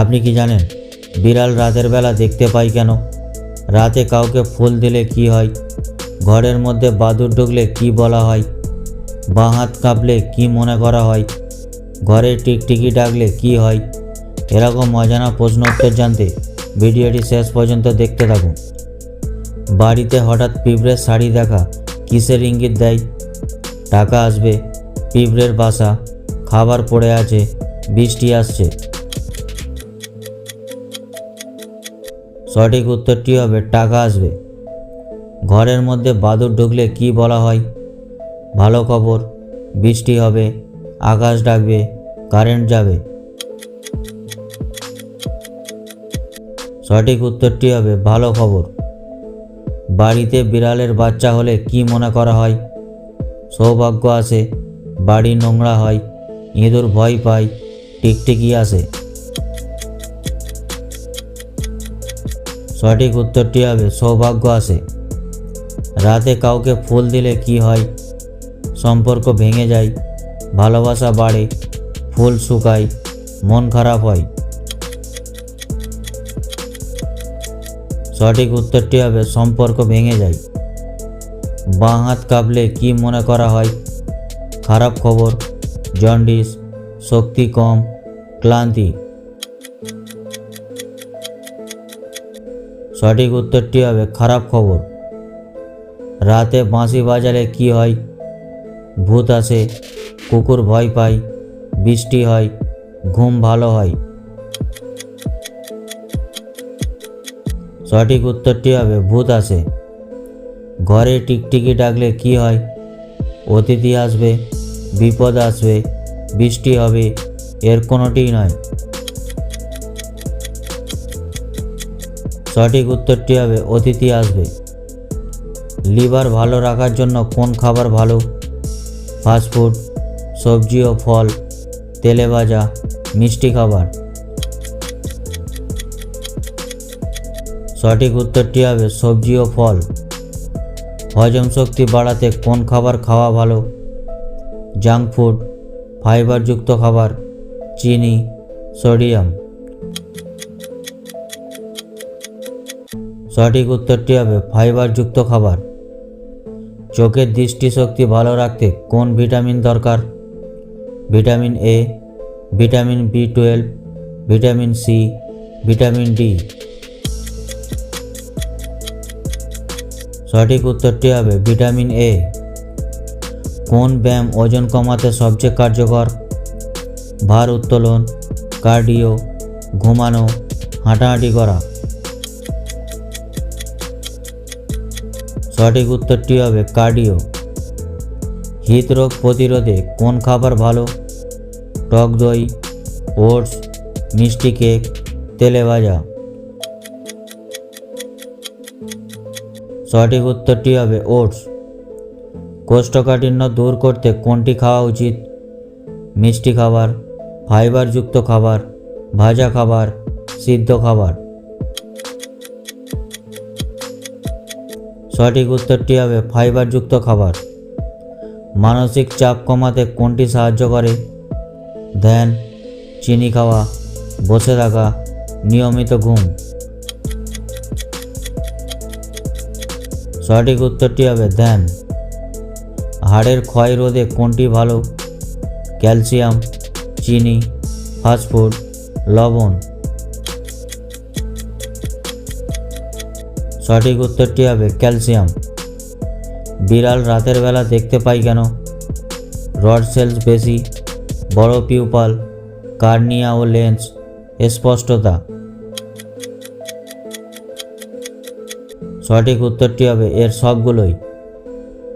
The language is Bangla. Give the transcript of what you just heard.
আপনি কি জানেন, বিড়াল রাতের বেলা দেখতে পাই কেন? রাতে কাউকে ফুল দিলে কি হয়? ঘরের মধ্যে বাদুর ঢুকলে কি বলা হয়? বাঁ হাত কাঁপলে কি মনে করা হয়? ঘরে টিকটিকি ডাকলে কি হয়? এরকম অজানা প্রশ্ন উত্তর জানতে ভিডিওটি শেষ পর্যন্ত দেখতে থাকুন। বাড়িতে হঠাৎ পিঁপড়ের শাড়ি দেখা কিসের ইঙ্গিত দেয়? টাকা আসবে, পিঁপড়ের বাসা, খাবার পড়ে আছে, বৃষ্টি আসছে। সঠিক উত্তরটি হবে, টাকা আসবে। ঘরের মধ্যে বাদুর ঢুকলে কি বলা হয়? ভালো খবর, বৃষ্টি হবে, আকাশ ডাকবে, কারেন্ট যাবে। সঠিক উত্তরটি হবে, ভালো খবর। বাড়িতে বিড়ালের বাচ্চা হলে কি মনে করা হয়? সৌভাগ্য আসে বাড়ি নোংরা হয়, ইঁদুর ভয় পায়, টিকটিকি আসে। সঠিক উত্তরটি হবে, সৌভাগ্য আসে রাতে কাউকে ফুল দিলে কি হয়? সম্পর্ক ভেঙে যায়, ভালোবাসা বাড়ে, ফুল শুকায়, মন খারাপ হয়। সঠিক উত্তরটি হবে, সম্পর্ক ভেঙে যায়। বাঁ হাত কাঁপলে কি মনে করা হয়? খারাপ খবর, জন্ডিস, শক্তি কম, ক্লান্তি। সঠিক উত্তরটি হবে খারাপ খবর। রাতে বাঁশি বাজালে কি হয়? ভূত আসে, কুকুর ভয় পায়, বৃষ্টি হয়, ঘুম ভালো হয়। সঠিক উত্তরটি হবে ভূত আসে। ঘরে টিকটিকি ডাকলে কি হয়? অতিথি আসবে, বিপদ আসবে, বৃষ্টি হবে, এর কোনোটিই নয়। সঠিক উত্তরটি হবে, অতিথি আসবে। লিভার ভালো রাখার জন্য কোন খাবার ভালো? ফাস্টফুড সবজি ও ফল, তেলে ভাজা, মিষ্টি খাবার। সঠিক উত্তরটি হবে, সবজি ও ফল। হজম শক্তি বাড়াতে কোন খাবার খাওয়া ভালো? জাঙ্ক ফুড, ফাইবারযুক্ত খাবার, চিনি, সোডিয়াম। সঠিক উত্তরটি হবে ফাইবারযুক্ত খাবার। চোখের দৃষ্টিশক্তি ভালো রাখতে কোন ভিটামিন দরকার? Vitamin A vitamin B twelve vitamin C vitamin D সঠিক উত্তরটি হবে ভিটামিন এ কোন ব্যায়াম ওজন কমাতে সবচেয়ে কার্যকর? ভার উত্তোলন, কার্ডিও, ঘুমানো, হাঁটাহাঁটি করা। সঠিক উত্তরটি হবে কার্ডিও। হৃদরোগ প্রতিরোধে কোন খাবার ভালো? টক দই, ওটস, মিষ্টি কেক, তেলে ভাজা। সঠিক উত্তরটি হবে ওটস। কোষ্ঠকাঠিন্য দূর করতে কোনটি খাওয়া উচিত? মিষ্টি খাবার, ফাইবারযুক্ত খাবার, ভাজা খাবার, সিদ্ধ খাবার। সঠিক উত্তরটি হবে ফাইবারযুক্ত খাবার। মানসিক চাপ কমাতে কোনটি সাহায্য করে? ধ্যান চিনি খাওয়া, বসে থাকা, নিয়মিত ঘুম। সঠিক উত্তরটি হবে ধ্যান হাড়ের ক্ষয় রোধে কোনটি ভালো? ক্যালসিয়াম, চিনি, ফাস্টফুড, লবণ। সঠিক উত্তরটি হবে ক্যালসিয়াম। বিড়াল রাতের বেলা দেখতে পাই কেন? রড সেলস বেশি, বড় পিউপাল, কার্নিয়া ও লেন্স, স্পষ্টতা। সঠিক উত্তরটি হবে এর সবগুলোই।